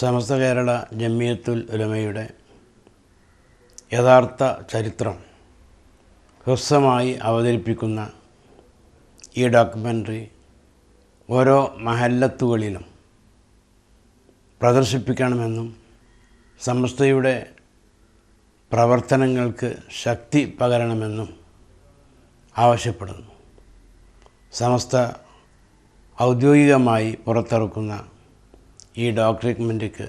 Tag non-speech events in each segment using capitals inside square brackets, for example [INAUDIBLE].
സമസ്ത കേരള ജമ്മിയത്തുൽ ഉലമയുടെ യഥാർത്ഥ ചരിത്രം ഹ്രസ്വമായി അവതരിപ്പിക്കുന്ന ഈ ഡോക്യുമെന്ററി ഓരോ മഹല്ലത്തുകളിലും പ്രദർശിപ്പിക്കണമെന്നും സമസ്തയുടെ പ്രവർത്തനങ്ങൾക്ക് ശക്തി പകരണമെന്നും ആവശ്യപ്പെടുന്നു. സമസ്ത ഔദ്യോഗികമായി പുറത്തിറക്കുന്ന ഈ ഡോക്യുമെന്റിക്ക്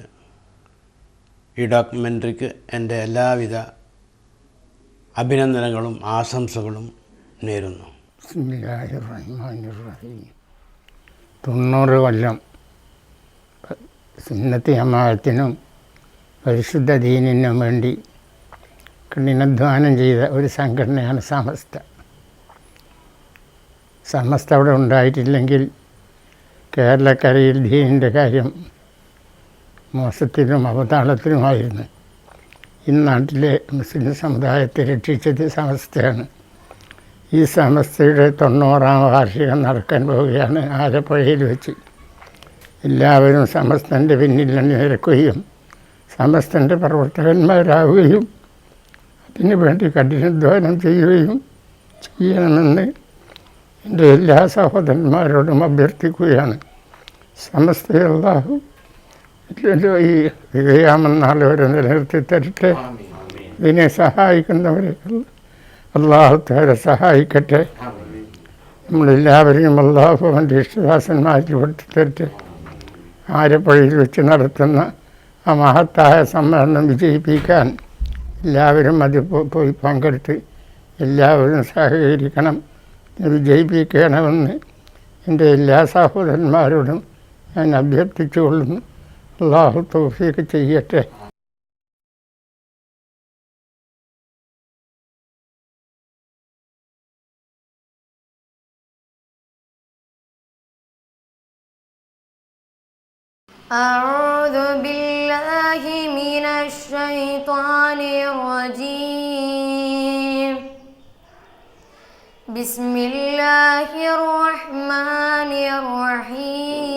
ഈ ഡോക്യുമെന്ററിക്ക് എന്റെ എല്ലാവിധ അഭിനന്ദനങ്ങളും ആശംസകളും നേരുന്നു. തൊണ്ണൂറ് കൊല്ലം സുന്നത്തി ജമാഅത്തിനും പരിശുദ്ധ ദീനിനും വേണ്ടി കഠിനാധ്വാനം ചെയ്ത ഒരു സംഘടനയാണ് സമസ്ത. സമസ്ത അവിടെ ഉണ്ടായിട്ടില്ലെങ്കിൽ കേരളക്കരയിൽ ദീനിന്റെ കാര്യം മോശത്തിലും അവതാളത്തിനുമായിരുന്നു ഈ നാട്ടിലെ മുസ്ലിം സമുദായത്തെ രക്ഷിച്ചത് സമസ്തയാണ്. ഈ സമസ്തയുടെ തൊണ്ണൂറാം വാർഷികം നടക്കാൻ പോവുകയാണ് ആലപ്പുഴയിൽ വെച്ച്. എല്ലാവരും സമസ്തന്റെ പിന്നിൽ നിരക്കുകയും സമസ്തന്റെ പ്രവർത്തകന്മാരാവുകയും അതിനു വേണ്ടി കഠിനാധ്വാനം ചെയ്യുകയും ചെയ്യണമെന്ന് എന്റെ എല്ലാ സഹോദരന്മാരോടും അഭ്യർത്ഥിക്കുകയാണ്. സമസ്തയല്ലാഹു ഈ വിജയാമെന്നാൾ വരെ നിലനിർത്തി ഇതിനെ സഹായിക്കുന്നവരെ അള്ളാഹു താരെ സഹായിക്കട്ടെ. നമ്മളെല്ലാവരെയും അള്ളാഹു അവന്റെ ഇഷ്ടദാസന്മാരിൽ പെടുത്തിത്തരട്ടെ ആരപ്പുഴയിൽ വെച്ച് നടത്തുന്ന ആ മഹത്തായ സമ്മേളനം വിജയിപ്പിക്കാൻ എല്ലാവരും അതിൽ പോയി പങ്കെടുത്ത് എല്ലാവരും സഹകരിക്കണം. വിജയിപ്പിക്കണമെന്ന് എന്റെ എല്ലാ സഹോദരന്മാരോടും ഞാൻ അഭ്യർത്ഥിച്ചുകൊള്ളുന്നു. الله توفيق تيته أعوذ بالله من الشيطان الرجيم. بسم الله الرحمن الرحيم.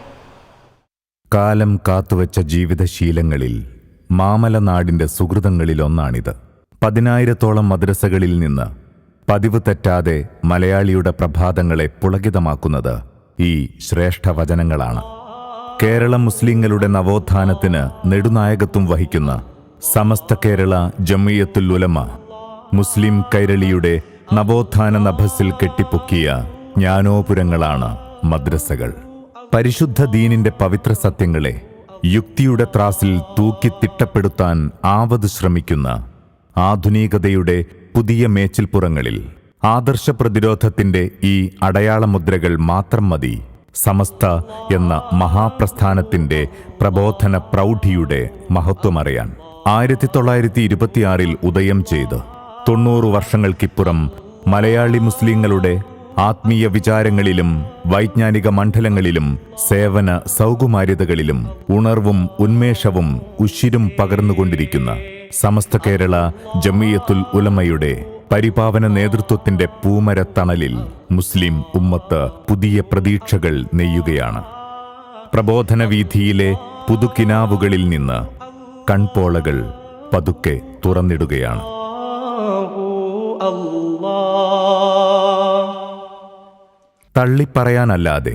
കാലം കാത്തുവച്ച ജീവിതശീലങ്ങളിൽ മാമലനാടിന്റെ സുഹൃതങ്ങളിലൊന്നാണിത്. പതിനായിരത്തോളം മദ്രസകളിൽ നിന്ന് പതിവ് തെറ്റാതെ മലയാളിയുടെ പ്രഭാതങ്ങളെ പുളകിതമാക്കുന്നത് ഈ ശ്രേഷ്ഠ വചനങ്ങളാണ്. കേരള മുസ്ലിങ്ങളുടെ നവോത്ഥാനത്തിന് നെടുനായകത്വം വഹിക്കുന്ന സമസ്ത കേരള ജമിയത്തുൽ ഉലമ മുസ്ലിം കൈരളിയുടെ നവോത്ഥാന നഭസിൽ കെട്ടിപ്പൊക്കിയ ജ്ഞാനോപുരങ്ങളാണ് മദ്രസകൾ. പരിശുദ്ധ ദീനിന്റെ പവിത്ര സത്യങ്ങളെ യുക്തിയുടെ ത്രാസിൽ തൂക്കി തിട്ടപ്പെടുത്താൻ ആവത് ശ്രമിക്കുന്ന ആധുനികതയുടെ പുതിയ മേച്ചിൽപ്പുറങ്ങളിൽ ആദർശ പ്രതിരോധത്തിന്റെ ഈ അടയാളമുദ്രകൾ മാത്രം മതി. സമസ്ത എന്ന മഹാപ്രസ്ഥാനത്തിന്റെ പ്രബോധന പ്രൗഢിയുടെ മഹത്വമറിയാൻ ആയിരത്തി തൊള്ളായിരത്തി ഇരുപത്തിയാറിൽ ഉദയം ചെയ്ത് തൊണ്ണൂറ് വർഷങ്ങൾക്കിപ്പുറം മലയാളി മുസ്ലിങ്ങളുടെ ആത്മീയ വിചാരങ്ങളിലും വൈജ്ഞാനിക മണ്ഡലങ്ങളിലും സേവന സൗകുമാര്യതകളിലും ഉണർവും ഉന്മേഷവും ഉശിരും പകർന്നുകൊണ്ടിരിക്കുന്ന സമസ്ത കേരള ജമിയത്തുൽ ഉലമയുടെ പരിപാവന നേതൃത്വത്തിന്റെ പൂമരത്തണലിൽ മുസ്ലിം ഉമ്മത്ത് പുതിയ പ്രതീക്ഷകൾ നെയ്യുകയാണ്. പ്രബോധന വീഥിയിലെ പുതുക്കിനാവുകളിൽ നിന്ന് കൺപോളകൾ പതുക്കെ തുറന്നിടുകയാണ്. തള്ളിപ്പറയാനല്ലാതെ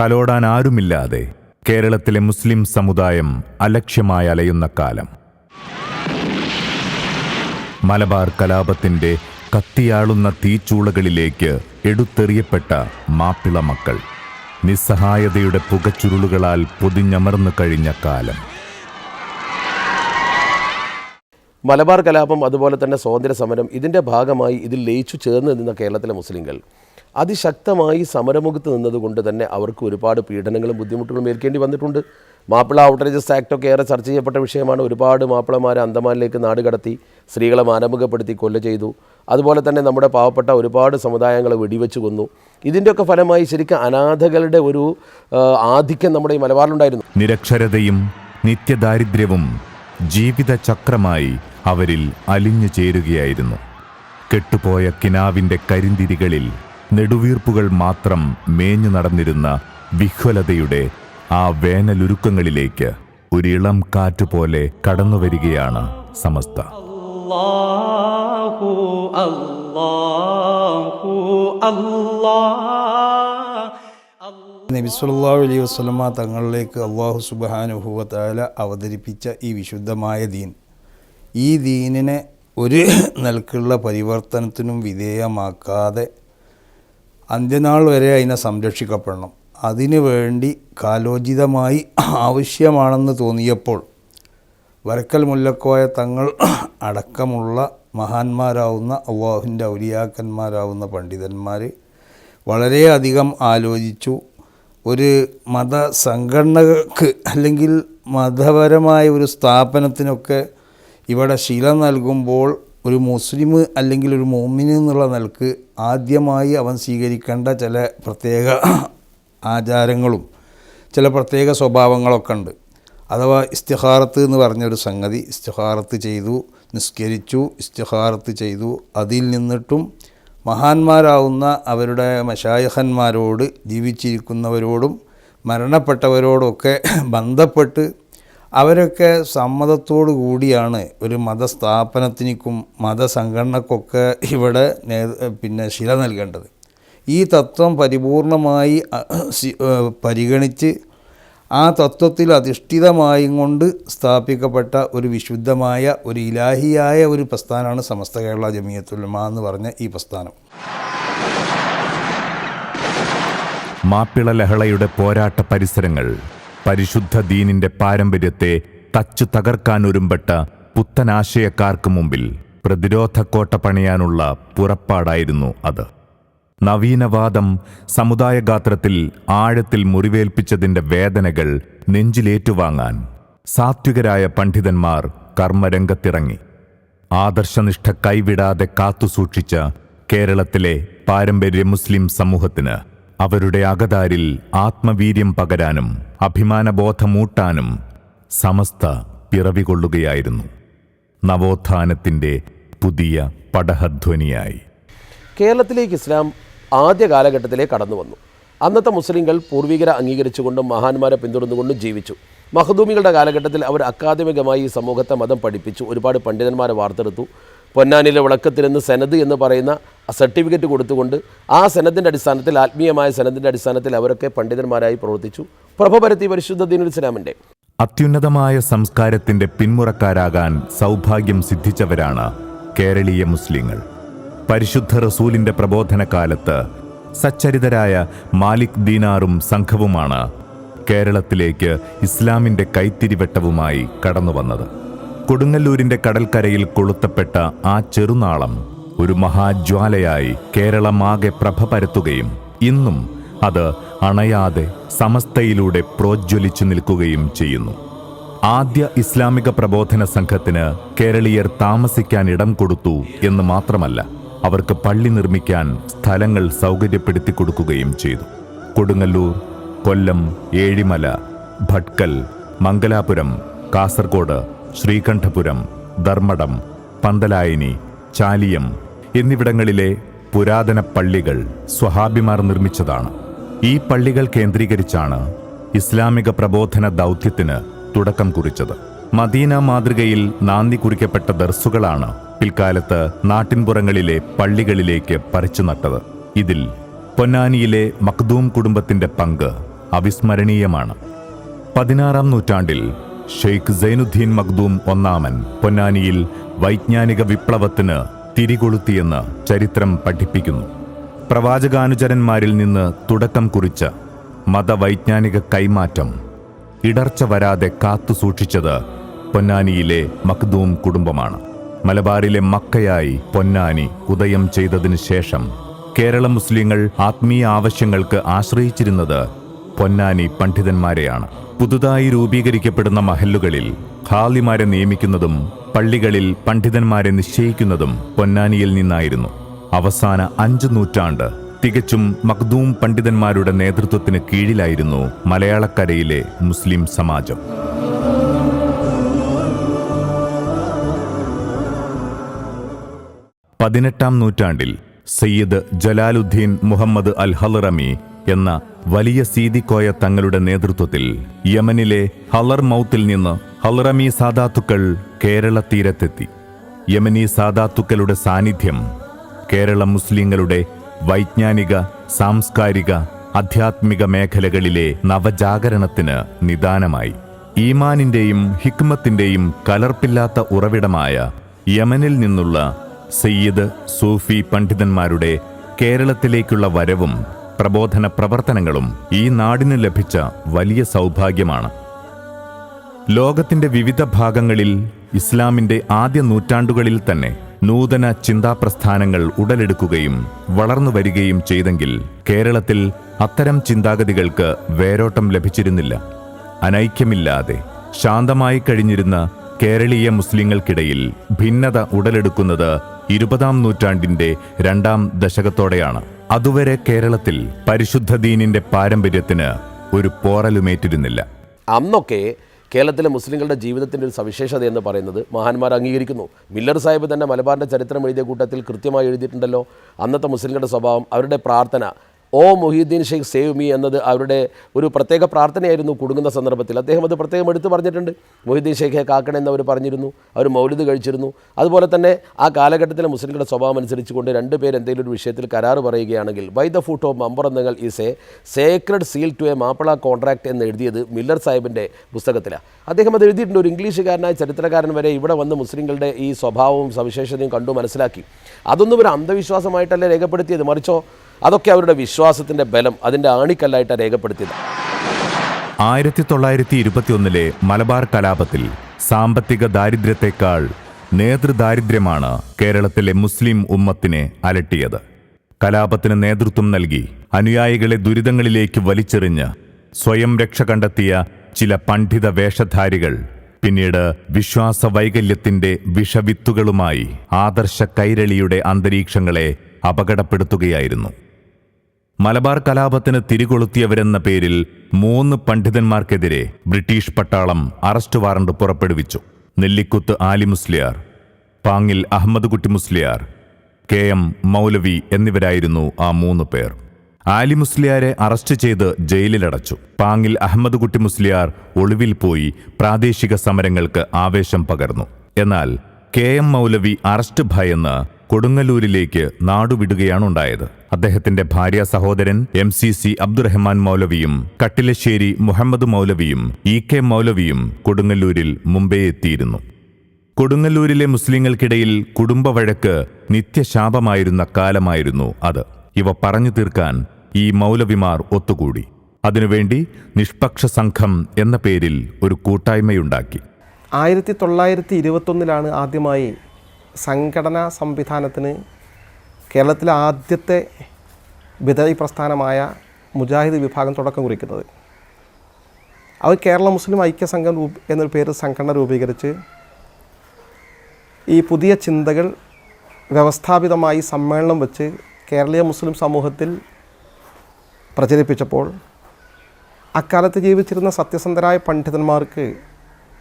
തലോടാൻ ആരുമില്ലാതെ കേരളത്തിലെ മുസ്ലിം സമുദായം അലക്ഷ്യമായി അലയുന്ന കാലം. മലബാർ കലാപത്തിന്റെ കത്തിയാളുന്ന തീച്ചൂളകളിലേക്ക് എടുത്തെറിയപ്പെട്ട മാപ്പിള മക്കൾ നിസ്സഹായതയുടെ പുകച്ചുരുളുകളാൽ പൊതിഞ്ഞമർന്നു കഴിഞ്ഞ കാലം. മലബാർ കലാപം അതുപോലെ തന്നെ സ്വാതന്ത്ര്യ സമരം ഇതിന്റെ ഭാഗമായി ഇതിൽ ലയിച്ചു ചേർന്ന് നിന്ന കേരളത്തിലെ മുസ്ലിങ്ങൾ. അതിശക്തമായി സമരമുഖത്ത് നിന്നതുകൊണ്ട് തന്നെ അവർക്ക് ഒരുപാട് പീഡനങ്ങളും ബുദ്ധിമുട്ടുകളും ഏൽക്കേണ്ടി വന്നിട്ടുണ്ട്. മാപ്പിള ഔട്ടറേജസ് ആക്ടൊക്കെ ഏറെ ചർച്ച ചെയ്യപ്പെട്ട വിഷയമാണ്. ഒരുപാട് മാപ്പിളമാരെ അന്തമാനിലേക്ക് നാട് കടത്തി സ്ത്രീകളെ മാനമുഖപ്പെടുത്തി കൊല്ല ചെയ്തു. അതുപോലെ തന്നെ നമ്മുടെ പാവപ്പെട്ട ഒരുപാട് സമുദായങ്ങളെ വെടിവെച്ച് കൊന്നു. ഇതിന്റെയൊക്കെ ഫലമായി ശരിക്കും അനാഥകളുടെ ഒരു ആധിക്യം നമ്മുടെ ഈ മലബാറിലുണ്ടായിരുന്നു. നിരക്ഷരതയും നിത്യദാരിദ്ര്യവും ജീവിതചക്രമായി അവരിൽ അലിഞ്ഞു ചേരുകയായിരുന്നു. കെട്ടുപോയ കിനാവിന്റെ കരിന്തിരികളിൽ നെടുവീർപ്പുകൾ മാത്രം മേഞ്ഞു നടന്നിരുന്ന വിഹ്വലതയുടെ ആ വേനലുരുക്കങ്ങളിലേക്ക് ഒരിളം കാറ്റുപോലെ കടന്നുവരികയാണ് കടന്നു അല്ലാഹു അല്ലാഹു അല്ലാഹ്. നബി സല്ലല്ലാഹു അലൈഹി വസല്ലമ തങ്ങളിലേക്ക് അള്ളാഹു സുബ്ഹാനഹു തആല അവതരിപ്പിച്ച ഈ വിശുദ്ധമായ ദീൻ. ഈ ദീനിനെ ഒരു [COUGHS] നിലക്കുള്ള പരിവർത്തനത്തിനും വിധേയമാക്കാതെ അന്ത്യനാൾ വരെ അതിനെ സംരക്ഷിക്കപ്പെടണം. അതിനു വേണ്ടി കാലോചിതമായി ആവശ്യമാണെന്ന് തോന്നിയപ്പോൾ വരക്കൽ മുല്ലക്കോയ തങ്ങൾ അടക്കമുള്ള മഹാന്മാരാവുന്ന അള്ളാഹുവിന്റെ ഔലിയാക്കന്മാരാവുന്ന പണ്ഡിതന്മാർ വളരെയധികം ആലോചിച്ചു. ഒരു മത സംഘടനക്ക് അല്ലെങ്കിൽ മതപരമായ ഒരു സ്ഥാപനത്തിനൊക്കെ ഇവിടെ ശില നൽകുമ്പോൾ ഒരു മുസ്ലിം അല്ലെങ്കിൽ ഒരു മോമിന് എന്നുള്ള നിലയ്ക്ക് ആദ്യമായി അവൻ സ്വീകരിക്കേണ്ട ചില പ്രത്യേക ആചാരങ്ങളും ചില പ്രത്യേക സ്വഭാവങ്ങളൊക്കെ ഉണ്ട്. അഥവാ ഇസ്തിഹാറത്ത് എന്ന് പറഞ്ഞൊരു സംഗതി ഇസ്തിഹാറത്ത് ചെയ്തു നിസ്കരിച്ചു ഇസ്തിഹാറത്ത് ചെയ്തു അതിൽ നിന്നിട്ടും മഹാന്മാരാവുന്ന അവരുടെ മഷായഹന്മാരോട് ജീവിച്ചിരിക്കുന്നവരോടും മരണപ്പെട്ടവരോടൊക്കെ ബന്ധപ്പെട്ട് അവരൊക്കെ സമ്മതത്തോടു കൂടിയാണ് ഒരു മതസ്ഥാപനത്തിനും മതസംഘടനക്കൊക്കെ ഇവിടെ പിന്നെ ശില നൽകേണ്ടത്. ഈ തത്വം പരിപൂർണമായി പരിഗണിച്ച് ആ തത്വത്തിൽ അധിഷ്ഠിതമായും കൊണ്ട് സ്ഥാപിക്കപ്പെട്ട ഒരു വിശുദ്ധമായ ഒരു ഇലാഹിയായ ഒരു പ്രസ്ഥാനമാണ് സമസ്ത കേരള ജമിയത്തുലമ എന്ന് പറഞ്ഞ ഈ പ്രസ്ഥാനം. മാപ്പിള ലഹളയുടെ പോരാട്ട പരിസരങ്ങൾ പരിശുദ്ധ ദീനിന്റെ പാരമ്പര്യത്തെ തച്ചു തകർക്കാൻ ഒരുമ്പെട്ട പുത്തനാശയക്കാർക്ക് മുമ്പിൽ പ്രതിരോധ കോട്ട പണിയാനുള്ള പുറപ്പാടായിരുന്നു അത്. നവീനവാദം സമുദായഗാത്രത്തിൽ ആഴത്തിൽ മുറിവേൽപ്പിച്ചതിന്റെ വേദനകൾ നെഞ്ചിലേറ്റുവാങ്ങാൻ സാത്വികരായ പണ്ഡിതന്മാർ കർമ്മരംഗത്തിറങ്ങി. ആദർശനിഷ്ഠ കൈവിടാതെ കാത്തുസൂക്ഷിച്ച കേരളത്തിലെ പാരമ്പര്യ മുസ്ലിം സമൂഹത്തിന് അവരുടെ അകതാരിൽ ആത്മവീര്യം പകരാനും അഭിമാനബോധമൂട്ടാനും സമസ്ത പിറവികൊള്ളുകയായിരുന്നു. നവോത്ഥാനത്തിന്റെ പുതിയ പടഹധ്വനിയായി. കേരളത്തിലേക്ക് ഇസ്ലാം ആദ്യ കാലഘട്ടത്തിലേ കടന്നു വന്നു അന്നത്തെ മുസ്ലിങ്ങൾ പൂർവികരെ അംഗീകരിച്ചുകൊണ്ടും മഹാന്മാരെ പിന്തുടർന്നുകൊണ്ടും ജീവിച്ചു. മഹദൂമികളുടെ കാലഘട്ടത്തിൽ അവർ അക്കാദമികമായി ഈ സമൂഹത്തെ മതം പഠിപ്പിച്ചു. ഒരുപാട് പണ്ഡിതന്മാരെ വാർത്തെടുത്തു. പൊന്നാനിലെ വിളക്കത്തിലെന്ന് സെനത് എന്ന് പറയുന്ന സർട്ടിഫിക്കറ്റ് കൊടുത്തുകൊണ്ട് ആ സെനത്തിന്റെ അടിസ്ഥാനത്തിൽ ആത്മീയമായ സെനത്തിന്റെ അടിസ്ഥാനത്തിൽ അവരൊക്കെ പണ്ഡിതന്മാരായി പ്രവർത്തിച്ചു. പ്രഭ പരത്തി പരിശുദ്ധ ദീനുൽ ഇസ്ലാമിന്റെ അത്യുന്നതമായ സംസ്കാരത്തിന്റെ പിന്മുറക്കാരാകാൻ സൗഭാഗ്യം സിദ്ധിച്ചവരാണ് കേരളീയ മുസ്ലിങ്ങൾ. പരിശുദ്ധ റസൂലിന്റെ പ്രബോധന കാലത്ത് സച്ചരിതരായ മാലിക് ദീനാറും സംഘവുമാണ് കേരളത്തിലേക്ക് ഇസ്ലാമിന്റെ കൈത്തിരിവെട്ടവുമായി കടന്നുവന്നത്. കൊടുങ്ങല്ലൂരിന്റെ കടൽക്കരയിൽ കൊളുത്തപ്പെട്ട ആ ചെറുനാളം ഒരു മഹാജ്വാലയായി കേരളമാകെ പ്രഭ പരത്തുകയും ഇന്നും അത് അണയാതെ സമസ്തയിലൂടെ പ്രോജ്വലിച്ചു നിൽക്കുകയും ചെയ്യുന്നു. ആദ്യ ഇസ്ലാമിക പ്രബോധന സംഘത്തിന് കേരളീയർ താമസിക്കാൻ ഇടം കൊടുത്തു എന്ന് മാത്രമല്ല അവർക്ക് പള്ളി നിർമ്മിക്കാൻ സ്ഥലങ്ങൾ സൗകര്യപ്പെടുത്തി കൊടുക്കുകയും ചെയ്തു. കൊടുങ്ങല്ലൂർ കൊല്ലം ഏഴിമല ഭട്കൽ മംഗലാപുരം കാസർഗോഡ് ശ്രീകണ്ഠപുരം ധർമ്മടം പന്തലായനി ചാലിയം എന്നിവിടങ്ങളിലെ പുരാതന പള്ളികൾ സ്വഹാബിമാർ നിർമ്മിച്ചതാണ്. ഈ പള്ളികൾ കേന്ദ്രീകരിച്ചാണ് ഇസ്ലാമിക പ്രബോധന ദൗത്യത്തിന് തുടക്കം കുറിച്ചത്. മദീന മാതൃകയിൽ നാന്ദി കുറിക്കപ്പെട്ട ദർസുകളാണ് പിൽക്കാലത്ത് നാട്ടിൻപുറങ്ങളിലെ പള്ളികളിലേക്ക് പറിച്ചു നട്ടത്. ഇതിൽ പൊന്നാനിയിലെ മഖ്ദൂം കുടുംബത്തിന്റെ പങ്ക് അവിസ്മരണീയമാണ്. പതിനാറാം നൂറ്റാണ്ടിൽ ഷെയ്ഖ് സൈനുദ്ദീൻ മഖ്ദൂം ഒന്നാമൻ പൊന്നാനിയിൽ വൈജ്ഞാനിക വിപ്ലവത്തിന് തിരികൊളുത്തിയെന്ന് ചരിത്രം പഠിപ്പിക്കുന്നു. പ്രവാചകാനുചരന്മാരിൽ നിന്ന് തുടക്കം കുറിച്ച മതവൈജ്ഞാനിക കൈമാറ്റം ഇടർച്ച വരാതെ കാത്തുസൂക്ഷിച്ചത് പൊന്നാനിയിലെ മഖ്ദൂം കുടുംബമാണ്. മലബാറിലെ മക്കയായി പൊന്നാനി ഉദയം ചെയ്തതിനു ശേഷം കേരള മുസ്ലിങ്ങൾ ആത്മീയ ആവശ്യങ്ങൾക്ക് ആശ്രയിച്ചിരുന്നത് പൊന്നാനി പണ്ഡിതന്മാരെയാണ്. പുതുതായി രൂപീകരിക്കപ്പെടുന്ന മഹല്ലുകളിൽ ഖാലിമാരെ നിയമിക്കുന്നതും പള്ളികളിൽ പണ്ഡിതന്മാരെ നിശ്ചയിക്കുന്നതും പൊന്നാനിയിൽ നിന്നായിരുന്നു. അവസാന അഞ്ചു നൂറ്റാണ്ട് തികച്ചും മഖ്ദൂം പണ്ഡിതന്മാരുടെ നേതൃത്വത്തിന് കീഴിലായിരുന്നു മലയാളക്കരയിലെ മുസ്ലിം സമാജം. പതിനെട്ടാം നൂറ്റാണ്ടിൽ സയ്യിദ് ജലാലുദ്ദീൻ മുഹമ്മദ് അൽ ഹലറമി എന്ന വലിയ സീതിക്കോയ തങ്ങളുടെ നേതൃത്വത്തിൽ യമനിലെ ഹലർ മൗത്തിൽ നിന്ന് ഹലറമി സാദാത്തുക്കൾ കേരള തീരത്തെത്തി. യമനി സാദാത്തുക്കളുടെ സാന്നിധ്യം കേരള മുസ്ലിങ്ങളുടെ വൈജ്ഞാനിക സാംസ്കാരിക ആധ്യാത്മിക മേഖലകളിലെ നവജാഗരണത്തിന് നിദാനമായി. ഈമാനിന്റെയും ഹിക്മത്തിന്റെയും കലർപ്പില്ലാത്ത ഉറവിടമായ യമനിൽ നിന്നുള്ള സയ്യിദ് സൂഫി പണ്ഡിതന്മാരുടെ കേരളത്തിലേക്കുള്ള വരവും പ്രബോധന പ്രവർത്തനങ്ങളും ഈ നാടിന് ലഭിച്ച വലിയ സൗഭാഗ്യമാണ്. ലോകത്തിന്റെ വിവിധ ഭാഗങ്ങളിൽ ഇസ്ലാമിന്റെ ആദ്യ നൂറ്റാണ്ടുകളിൽ തന്നെ നൂതന ചിന്താപ്രസ്ഥാനങ്ങൾ ഉടലെടുക്കുകയും വളർന്നു വരികയും ചെയ്തെങ്കിൽ കേരളത്തിൽ അത്തരം ചിന്താഗതികൾക്ക് വേരോട്ടം ലഭിച്ചിരുന്നില്ല. അനൈക്യമില്ലാതെ ശാന്തമായി കഴിഞ്ഞിരുന്ന കേരളീയ മുസ്ലിങ്ങൾക്കിടയിൽ ഭിന്നത ഉടലെടുക്കുന്നത് ഇരുപതാം നൂറ്റാണ്ടിന്റെ രണ്ടാം ദശകത്തോടെയാണ്. അതുവരെ കേരളത്തിൽ പരിശുദ്ധ ദീനിന്റെ പാരമ്പര്യത്തിന് ഒരു പോറലുമേറ്റിരുന്നില്ല. അന്നൊക്കെ കേരളത്തിലെ മുസ്ലിങ്ങളുടെ ജീവിതത്തിന്റെ ഒരു സവിശേഷത എന്ന് പറയുന്നത് മഹാന്മാർ അംഗീകരിക്കുന്നു. മില്ലർ സാഹിബ് തന്നെ മലബാറിന്റെ ചരിത്രം എഴുതിയ കൂട്ടത്തിൽ കൃത്യമായി എഴുതിയിട്ടുണ്ടല്ലോ. അന്നത്തെ മുസ്ലിങ്ങളുടെ സ്വഭാവം അവരുടെ പ്രാർത്ഥന O Mohiuddin Sheikh save me എന്നത് അവരുടെ ഒരു പ്രത്യേക പ്രാർത്ഥനയായിരുന്നു കുടുങ്ങുന്ന സന്ദർഭത്തിൽ. അദ്ദേഹം അത് പ്രത്യേകം എടുത്തു പറഞ്ഞിട്ടുണ്ട്. മൊഹീദ്ദീൻ ഷെയ്ഖെ കാക്കണമെന്ന് അവർ പറഞ്ഞിരുന്നു. അവർ മൗലിദ് കഴിച്ചിരുന്നു. അതുപോലെ തന്നെ ആ കാലഘട്ടത്തിലെ മുസ്ലിങ്ങളുടെ സ്വഭാവം അനുസരിച്ചുകൊണ്ട് രണ്ട് പേര് എന്തെങ്കിലും ഒരു വിഷയത്തിൽ കരാറ് പറയുകയാണെങ്കിൽ why the foot of മമ്പറന്നങ്ങൾ is a sacred seal to a Mappila contract എന്ന് എഴുതിയത് മില്ലർ സാഹിബിന്റെ പുസ്തകത്തിലാണ് അദ്ദേഹം അത് എഴുതിയിട്ടുണ്ട്. ഒരു ഇംഗ്ലീഷുകാരനായ ചരിത്രകാരൻ വരെ ഇവിടെ വന്ന് മുസ്ലിങ്ങളുടെ ഈ സ്വഭാവവും സവിശേഷതയും കണ്ടു മനസ്സിലാക്കി. അതൊന്നും ഒരു അന്ധവിശ്വാസമായിട്ടല്ല രേഖപ്പെടുത്തിയത്? മറിച്ചോ അതൊക്കെ അവരുടെ വിശ്വാസത്തിന്റെ ബലം അതിന്റെ ആണിക്കല്ലായിട്ട് രേഖപ്പെടുത്തിയത്. ആയിരത്തി തൊള്ളായിരത്തി ഇരുപത്തിയൊന്നിലെ മലബാർ കലാപത്തിൽ സാമ്പത്തിക ദാരിദ്ര്യത്തെക്കാൾ നേതൃദാരിദ്ര്യമാണ് കേരളത്തിലെ മുസ്ലിം ഉമ്മത്തിനെ അലട്ടിയത്. കലാപത്തിന് നേതൃത്വം നൽകി അനുയായികളെ ദുരിതങ്ങളിലേക്ക് വലിച്ചെറിഞ്ഞ് സ്വയം രക്ഷ കണ്ടെത്തിയ ചില പണ്ഡിത വേഷധാരികൾ പിന്നീട് വിശ്വാസ വൈകല്യത്തിന്റെ വിഷവിത്തുകളുമായി ആദർശ കൈരളിയുടെ അന്തരീക്ഷങ്ങളെ അപകടപ്പെടുത്തുകയായിരുന്നു. മലബാർ കലാപത്തിന് തിരികൊളുത്തിയവരെന്ന പേരിൽ മൂന്ന് പണ്ഡിതന്മാർക്കെതിരെ ബ്രിട്ടീഷ് പട്ടാളം അറസ്റ്റ് വാറണ്ട് പുറപ്പെടുവിച്ചു. നെല്ലിക്കുത്ത് ആലി മുസ്ലിയാർ പാങ്ങിൽ അഹമ്മദ് കുട്ടി മുസ്ലിയാർ കെ എം മൗലവി എന്നിവരായിരുന്നു ആ മൂന്ന് പേർ. ആലി മുസ്ലിയാരെ അറസ്റ്റ് ചെയ്ത് ജയിലിലടച്ചു. പാങ്ങിൽ അഹമ്മദ് കുട്ടി മുസ്ലിയാർ ഒളിവിൽ പോയി പ്രാദേശിക സമരങ്ങൾക്ക് ആവേശം പകർന്നു. എന്നാൽ കെ എം മൗലവി അറസ്റ്റ് ഭയന്ന് കൊടുങ്ങല്ലൂരിലേക്ക് നാടുവിടുകയാണുണ്ടായത്. അദ്ദേഹത്തിന്റെ ഭാര്യ സഹോദരൻ എം സി സി അബ്ദുറഹ്മാൻ മൗലവിയും കട്ടിലശ്ശേരി മുഹമ്മദ് മൗലവിയും ഇ കെ മൗലവിയും കൊടുങ്ങല്ലൂരിൽ മുംബൈ എത്തിയിരുന്നു. കൊടുങ്ങല്ലൂരിലെ മുസ്ലിങ്ങൾക്കിടയിൽ കുടുംബവഴക്ക് നിത്യശാപമായിരുന്ന കാലമായിരുന്നു അത്. ഇവ പറഞ്ഞു തീർക്കാൻ ഈ മൗലവിമാർ ഒത്തുകൂടി. അതിനുവേണ്ടി നിഷ്പക്ഷ സംഘം എന്ന പേരിൽ ഒരു കൂട്ടായ്മയുണ്ടാക്കി. ആയിരത്തി തൊള്ളായിരത്തി ഇരുപത്തൊന്നിലാണ് ആദ്യമായി സംഘടനാ സംവിധാനത്തിന് കേരളത്തിലെ ആദ്യത്തെ ബിദൈ പ്രസ്ഥാനമായ മുജാഹിദ് വിഭാഗം തുടക്കം കുറിക്കുന്നത്. അവർ കേരള മുസ്ലിം ഐക്യസംഘം എന്നൊരു പേര് സംഘടന രൂപീകരിച്ച് ഈ പുതിയ ചിന്തകൾ വ്യവസ്ഥാപിതമായി സമ്മേളനം വെച്ച് കേരളീയ മുസ്ലിം സമൂഹത്തിൽ പ്രചരിപ്പിച്ചപ്പോൾ അക്കാലത്ത് ജീവിച്ചിരുന്ന സത്യസന്ധരായ പണ്ഡിതന്മാർക്ക്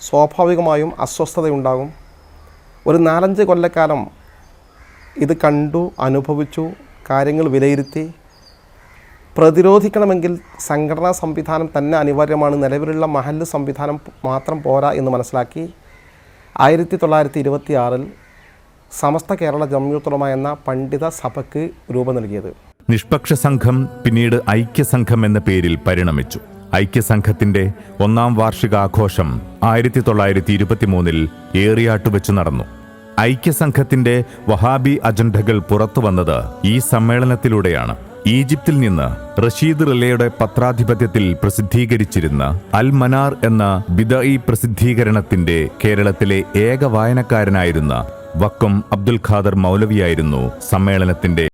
സ്വാഭാവികമായും അസ്വസ്ഥതയുണ്ടാകും. ഒരു നാലഞ്ച് കൊല്ലക്കാലം ഇത് കണ്ടു അനുഭവിച്ചു കാര്യങ്ങൾ വിലയിരുത്തി. പ്രതിരോധിക്കണമെങ്കിൽ സംഘടനാ സംവിധാനം തന്നെ അനിവാര്യമാണ്. നിലവിലുള്ള മഹല്ല് സംവിധാനം മാത്രം പോരാ എന്ന് മനസ്സിലാക്കി ആയിരത്തി തൊള്ളായിരത്തി ഇരുപത്തി ആറിൽ സമസ്ത കേരള ജമ്യൂത്തുളമ എന്ന പണ്ഡിത സഭയ്ക്ക് രൂപം നൽകിയത്. നിഷ്പക്ഷ സംഘം പിന്നീട് ഐക്യസംഘം എന്ന പേരിൽ പരിണമിച്ചു. ഐക്യസംഘത്തിന്റെ ഒന്നാം വാർഷികാഘോഷം ആയിരത്തി തൊള്ളായിരത്തി ഇരുപത്തിമൂന്നിൽ ഏറിയാട്ട് വെച്ച് നടന്നു. ഐക്യസംഘത്തിന്റെ വഹാബി അജണ്ടകൾ പുറത്തു വന്നത് ഈ സമ്മേളനത്തിലൂടെയാണ്. ഈജിപ്തിൽ നിന്ന് റഷീദ് റിലയുടെ പത്രാധിപത്യത്തിൽ പ്രസിദ്ധീകരിച്ചിരുന്ന അൽ മനാർ എന്ന ബിദഈ പ്രസിദ്ധീകരണത്തിന്റെ കേരളത്തിലെ ഏക വായനക്കാരനായിരുന്ന വക്കം അബ്ദുൽ ഖാദർ മൗലവിയായിരുന്നു സമ്മേളനത്തിന്റെ